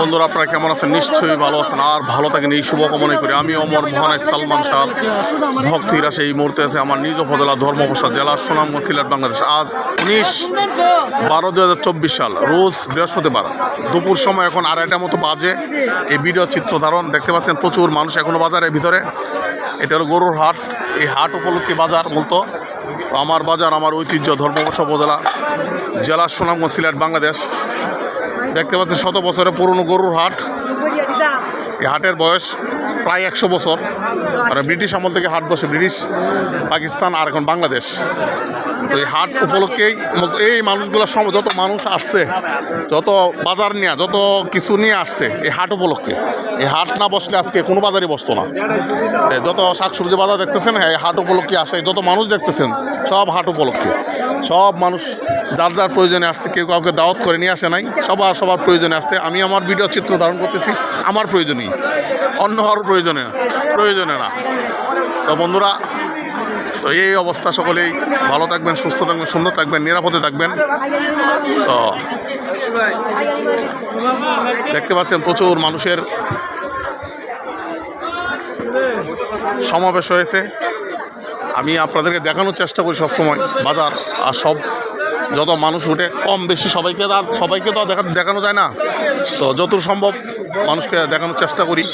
বন্ধুরা, আপনারা কেমন আছেন? নিশ্চয়ই ভালো আছেন। আর ভালো থাকেন এই শুভ কামনা করি। আমি অমর মহানায় সালমান শাহ। ভক্তিরা সেই মুহূর্তে আছে আমার নিজ উপজেলা ধর্মপ্রসাদ জেলা সুনামগঞ্জ সিলেট, বাংলাদেশ। আজ উনিশ বারো দু হাজার চব্বিশ সাল, রোজ বৃহস্পতিবার। দুপুর সময় এখন আড়াইটার মতো বাজে। এই ভিডিও চিত্র ধারণ দেখতে পাচ্ছেন প্রচুর মানুষ এখনও বাজারের ভিতরে। এটা হলো গরুর হাট। এই হাট উপলক্ষে বাজার মূলত আমার বাজার, আমার ঐতিহ্য ধর্মপ্রসাদ উপজেলা, জেলা সুনামগঞ্জ সিলেট, বাংলাদেশ। দেখতে পাচ্ছি শত বছরের পুরনো গরুর হাট। এই হাটের বয়স প্রায় একশো বছর। আর ব্রিটিশ আমল থেকে হাট বসে ব্রিটিশ পাকিস্তান আর এখন বাংলাদেশ। তো এই হাট উপলক্ষেই এই মানুষগুলোর সময় যত মানুষ আসছে যত বাজার নিয়ে যত কিছু নিয়ে আসছে এই হাট উপলক্ষে। এই হাট না বসলে আজকে কোনো বাজারই বসতো না। যত শাকসবজি বাজার দেখতেছেন হ্যাঁ এই হাট উপলক্ষে আসে যত মানুষ দেখতেছেন সব হাট উপলক্ষে। সব মানুষ যার যার প্রয়োজনে আসছে কেউ কাউকে দাওয়াত করে নিয়ে আসে নাই সবার সবার প্রয়োজনে আসছে। আমি আমার ভিডিও চিত্র ধারণ করতেছি আমার প্রয়োজনই। অন্য হওয়ার প্রয়োজনে না প্রয়োজনে না। তো বন্ধুরা, তো এই অবস্থা সকলেই। ভালো থাকবেন, সুস্থ থাকবেন, সুন্দর থাকবেন, নিরাপদে থাকবেন। তো দেখতে পাচ্ছেন প্রচুর মানুষের সমাবেশ হয়েছে। আমি আপনাদেরকে দেখানোর চেষ্টা করি সবসময় বাজার, আর সব যত মানুষ উঠে, কম বেশি সবাইকে তো সবাইকে তো দেখা, দেখানো যায় না। তো যতদূর সম্ভব মানুষকে দেখানোর চেষ্টা করি।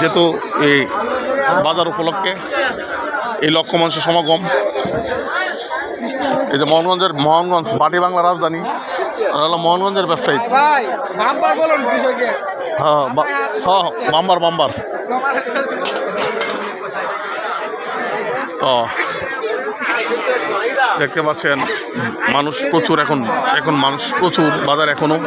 যেহেতু এই বাজার উপলক্ষে এই লক্ষ মানুষের সমাগম। এই যে মোহনগঞ্জের, মোহনগঞ্জ বাটি বাংলা রাজধানী। হলো মোহনগঞ্জের ব্যবসায়ী। হ্যাঁ বাম্বার বাম্বার। তো, দেখতে পাচ্ছেন, মানুষ প্রচুর এখন এখন মানুষ প্রচুর বাজার এখনও।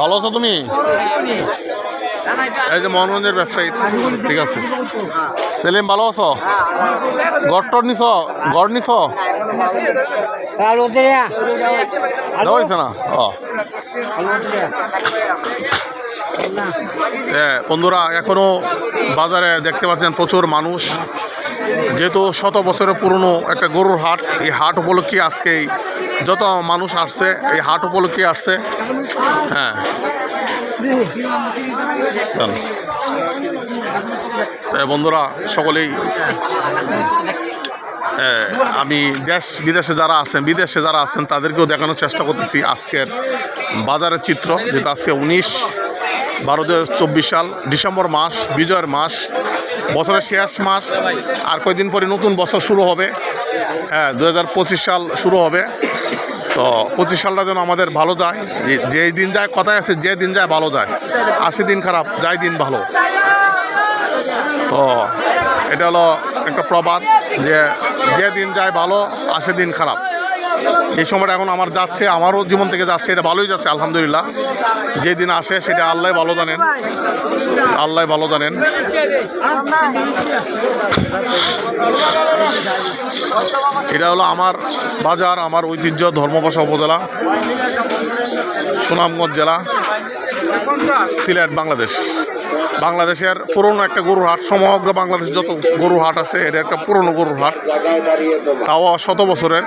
ভালো আছো তুমি? এই যে মোহনগঞ্জের ব্যবসায়ী ঠিক আছে। সেলিম ভালো আছো? গড় টর নিছ? গড় নিছ? না? ও। বন্ধুরা এখনও বাজারে দেখতে পাচ্ছেন প্রচুর মানুষ। যেহেতু শত বছরের পুরনো একটা গরুর হাট, এই হাট উপলক্ষে আজকে যত মানুষ আসছে, এই হাট উপলক্ষে আসছে। হ্যাঁ। বন্ধুরা, সকলেই আমি দেশ, বিদেশে যারা আছেন, বিদেশে যারা আছেন, তাদেরকেও দেখানোর চেষ্টা করতেছি আজকের বাজারের চিত্র, যেটা আজকে উনিশ বারো চব্বিশ সাল, ডিসেম্বর মাস, বিজয়ের মাস, বছরের শেষ মাস, আর কয়েকদিন পরে নতুন বছর শুরু হবে। হ্যাঁ দু হাজার পঁচিশ সাল শুরু হবে। তো পঁচিশ সালটা যেন আমাদের ভালো যায় যেই দিন যায়, কথায় আছে, যে দিন যায়, ভালো যায়। আশি দিন খারাপ, যাই দিন ভালো। তো এটা হলো একটা প্রবাদ, যে যে দিন যায় ভালো, আশি দিন খারাপ। এই সময়টা এখন আমার যাচ্ছে, আমারও জীবন থেকে যাচ্ছে, এটা ভালোই যাচ্ছে, আলহামদুলিল্লাহ। যে দিন আসে সেটা আল্লাহ ভালো জানেন আল্লাহ ভালো জানেন। এটা হলো আমার বাজার, আমার ঐতিহ্য, ধর্মপাশা উপজেলা, সুনামগঞ্জ জেলা, সিলেট, বাংলাদেশ। বাংলাদেশের পুরনো একটা গরুর হাট, সমগ্র বাংলাদেশ যত গরুর হাট আছে, এটা একটা পুরনো গরুর হাট। তাও শত বছরের।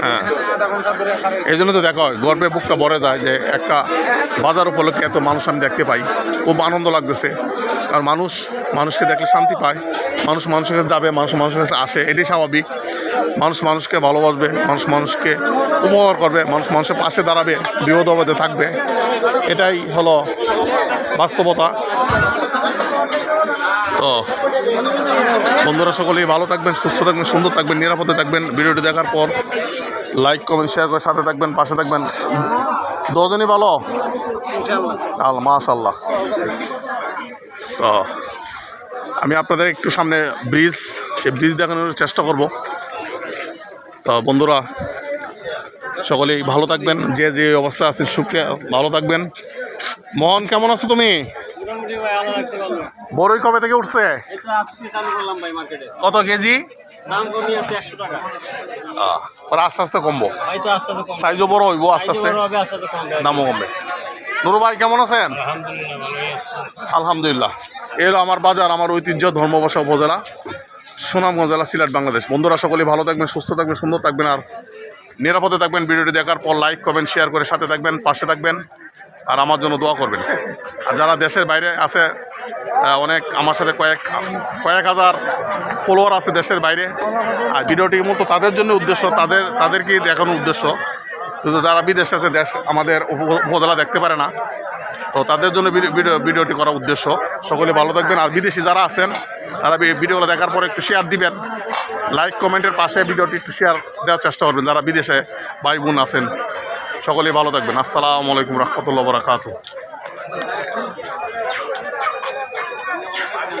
হ্যাঁ। এই জন্য তো দেখা, গর্বে বুকটা ভরে যায় যে একটা বাজার উপলক্ষে এত মানুষ আমি দেখতে পাই। খুব আনন্দ লাগতেছে। কারণ মানুষ, মানুষকে দেখলে শান্তি পায়। মানুষ মানুষের কাছে যাবে, মানুষ মানুষের কাছে আসে, এটাই স্বাভাবিক। মানুষ মানুষকে ভালোবাসবে, মানুষ মানুষকে উপকার করবে, মানুষ মানুষের পাশে দাঁড়াবে, বিপদ আপদে থাকবে। এটাই হলো বাস্তবতা। তো, বন্ধুরা সকলেই ভালো থাকবেন, সুস্থ থাকবেন, সুন্দর থাকবেন, নিরাপদে থাকবেন। ভিডিওটি দেখার পর লাইক কমেন্ট শেয়ার করে সাথে থাকবেন, পাশে থাকবেন। দুজনই ভালো? আল মাশাল্লাহ তো, আমি আপনাদের একটু সামনে ব্রিজ সে ব্রিজ দেখানোর চেষ্টা করব। তো বন্ধুরা সকলেই ভালো থাকবেন যে যে অবস্থা আছে সুখে ভালো থাকবেন। মোহন কেমন আছো তুমি? বড়ই কবে থেকে উঠছে? কত কেজি? আস্তে আস্তে কমবো। সাইজও বড় হইব আস্তে আস্তে দামও কমবে। নুরু ভাই কেমন আছেন? আলহামদুলিল্লাহ এলো আমার বাজার আমার ঐতিহ্য ধর্মবাসা উপজেলা। সুনামগঞ্জ জেলা সিলেট বাংলাদেশ। বন্ধুরা সকলে ভালো থাকবেন, সুস্থ থাকবেন, সুন্দর থাকবেন, আর নিরাপদে থাকবেন ভিডিওটি দেখার পর লাইক করবেন শেয়ার করে সাথে থাকবেন, পাশে থাকবেন, আর আমার জন্য দোয়া করবেন। আর যারা দেশের বাইরে আছে অনেক আমার সাথে কয়েক কয়েক হাজার ফলোয়ার আছে দেশের বাইরে, আর ভিডিওটি মূলত তাদের জন্য উদ্দেশ্য, তাদের, তাদেরকেই দেখানোর উদ্দেশ্য। কিন্তু যারা বিদেশে আছে, দেশ আমাদের উপ- উপজেলা দেখতে পারে না তো তাদের জন্য ভিডিও ভিডিও- ভিডিওটি করার উদ্দেশ্য। সকলে ভালো থাকবেন। আর বিদেশি যারা আছেন, তারা ভিডিওগুলো দেখার পরে একটু শেয়ার দিবেন। লাইক কমেন্টের পাশে ভিডিওটি একটু শেয়ার দেওয়ার চেষ্টা করবেন। যারা বিদেশে ভাই বোন আছেন সকলে ভালো থাকবেন। আসসালামু আলাইকুম রহমতুল্লাহ বরাকাতু